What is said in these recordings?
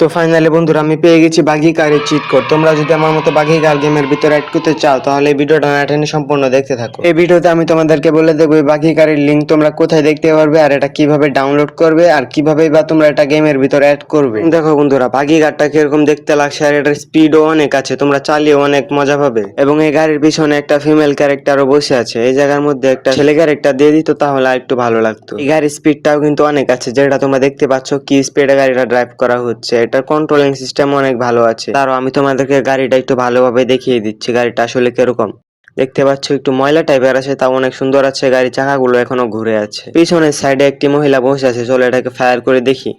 তো ফাইনালি বন্ধুরা, আমি পেয়ে গেছি বাঘি কারের চিট কোড তোমরা যদি আমার মতো বাঘি কার গেমের ভিতরে অ্যাড করতে চাও, তাহলে ভিডিওটা না টেনে সম্পূর্ণ দেখতে থাকো। এই ভিডিওতে আমি তোমাদেরকে বলে দেবো, এই বাঘি কারের লিঙ্ক তোমরা কোথায় দেখতে পারবে, আর এটা কীভাবে ডাউনলোড করবে, আর কীভাবে বা তোমরা এটা গেমের ভিতরে অ্যাড করবে। দেখো বন্ধুরা বাঘি কারটা কীরকম দেখতে লাগছে, আর এটার স্পিডও অনেক আছে, তোমরা চালিয়ে অনেক মজা পাবে। এবং এই গাড়ির পিছনে একটা ফিমেল ক্যারেক্টারও বসে আছে, এই জায়গার মধ্যে একটা ছেলে ক্যারেক্টার দিয়ে দিত, তাহলে একটু ভালো লাগতো। এই গাড়ির স্পিডটাও কিন্তু অনেক আছে, যেটা তোমরা দেখতে পাচ্ছ, কি স্পিডে গাড়িটা ড্রাইভ করা হচ্ছে এটার কন্ট্রোলিং সিস্টেম অনেক ভালো আছে। তারও আমি তোমাদেরকে গাড়িটা একটু ভালোভাবে দেখিয়ে দিচ্ছি, গাড়িটা আসলে কীরকম। দেখতে পাচ্ছ, একটু ময়লা টাইপের আছে, তাও অনেক সুন্দর আছে, গাড়ির চাকাগুলো এখনও ঘুরে আছে। পিছনের সাইডে একটি মহিলা বসে আছে, চলো এটাকে ফায়ার করে দেখি।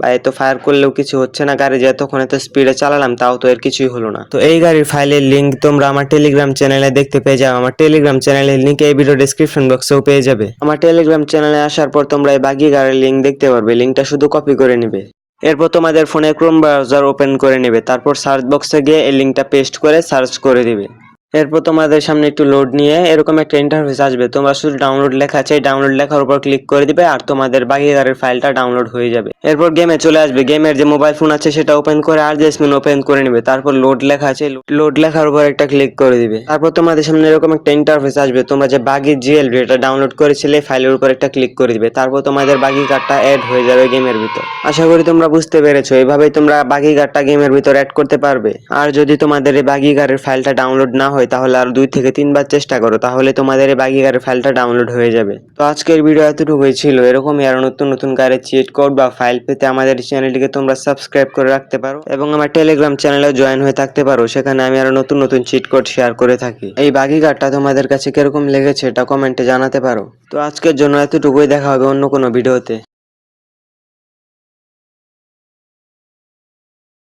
বা এত ফায়ার করলেও কিছু হচ্ছে না, গাড়ি যে তখন এত স্পিডে চালালাম, তাও তো এর কিছুই হলো না। তো এই গাড়ির ফাইলের লিঙ্ক তোমরা আমার টেলিগ্রাম চ্যানেলে দেখতে পেয়ে যাও আমার টেলিগ্রাম চ্যানেলের লিংক এই ভিডিও ডেসক্রিপশন বক্সেও পেয়ে যাবে। আমার টেলিগ্রাম চ্যানেলে আসার পর তোমরা এই বাকি গাড়ির লিংক দেখতে পারবে লিংকটা শুধু কপি করে নিবে। এরপর তোমাদের ফোনে ক্রোম ব্রাউজার ওপেন করে নেবে। তারপর সার্চ বক্সে গিয়ে এই লিঙ্কটা পেস্ট করে সার্চ করে দিবে। এরপর তোমাদের সামনে একটু লোড নিয়ে এরকম একটা ইন্টারফেস আসবে। তোমরা শুধু ডাউনলোড লেখা আছে ডাউনলোড লেখার উপর ক্লিক করে দিবে আর তোমাদের বাগিগারের ফাইলটা ডাউনলোড হয়ে যাবে। এরপর গেমে চলে আসবে। গেমের যে মোবাইল ফোন আছে সেটা ওপেন করে আর জেসমিন ওপেন করে নেবে। তারপর লোড লেখা আছে লোড লেখার উপর একটা ক্লিক করে দিবে। তারপর তোমাদের সামনে এরকম একটা ইন্টারফেস আসবে। তোমরা যে বাগি জিএলবি এটা ডাউনলোড করেছিলে ফাইলের উপর একটা ক্লিক করে দিবে। তারপর তোমাদের বাগি কার্ডটা অ্যাড হয়ে যাবে গেমের ভিতর। আশা করি তোমরা বুঝতে পেরেছ। এইভাবেই তোমরা বাগি কার্ডটা গেমের ভিতর অ্যাড করতে পারবে। আর যদি তোমাদের এই বাগি কার্ডের ফাইলটা ডাউনলোড না হয় তাহলে আর দুই থেকে তিনবার চেষ্টা করো, তাহলে তোমাদের এই বাগি কার্ডের ফাইলটা ডাউনলোড হয়ে যাবে। তো আজকের ভিডিও এতটুকুই ছিল, এরকমই আরও নতুন নতুন কারের চিট কোড বা ফাইল পেতে আমাদের চ্যানেলটিকে তোমরা সাবস্ক্রাইব করে রাখতে পারো এবং আমার টেলিগ্রাম চ্যানেলে জয়েন হয়ে থাকতে পারো, সেখানে আমি আরও নতুন নতুন চিট কোড শেয়ার করে থাকি। এই বাগি কার্ডটা তোমাদের কাছে কীরকম লেগেছে, এটা কমেন্টে জানাতে পারো। তো আজকের জন্য এতটুকুই, দেখা হবে অন্য কোনো ভিডিওতে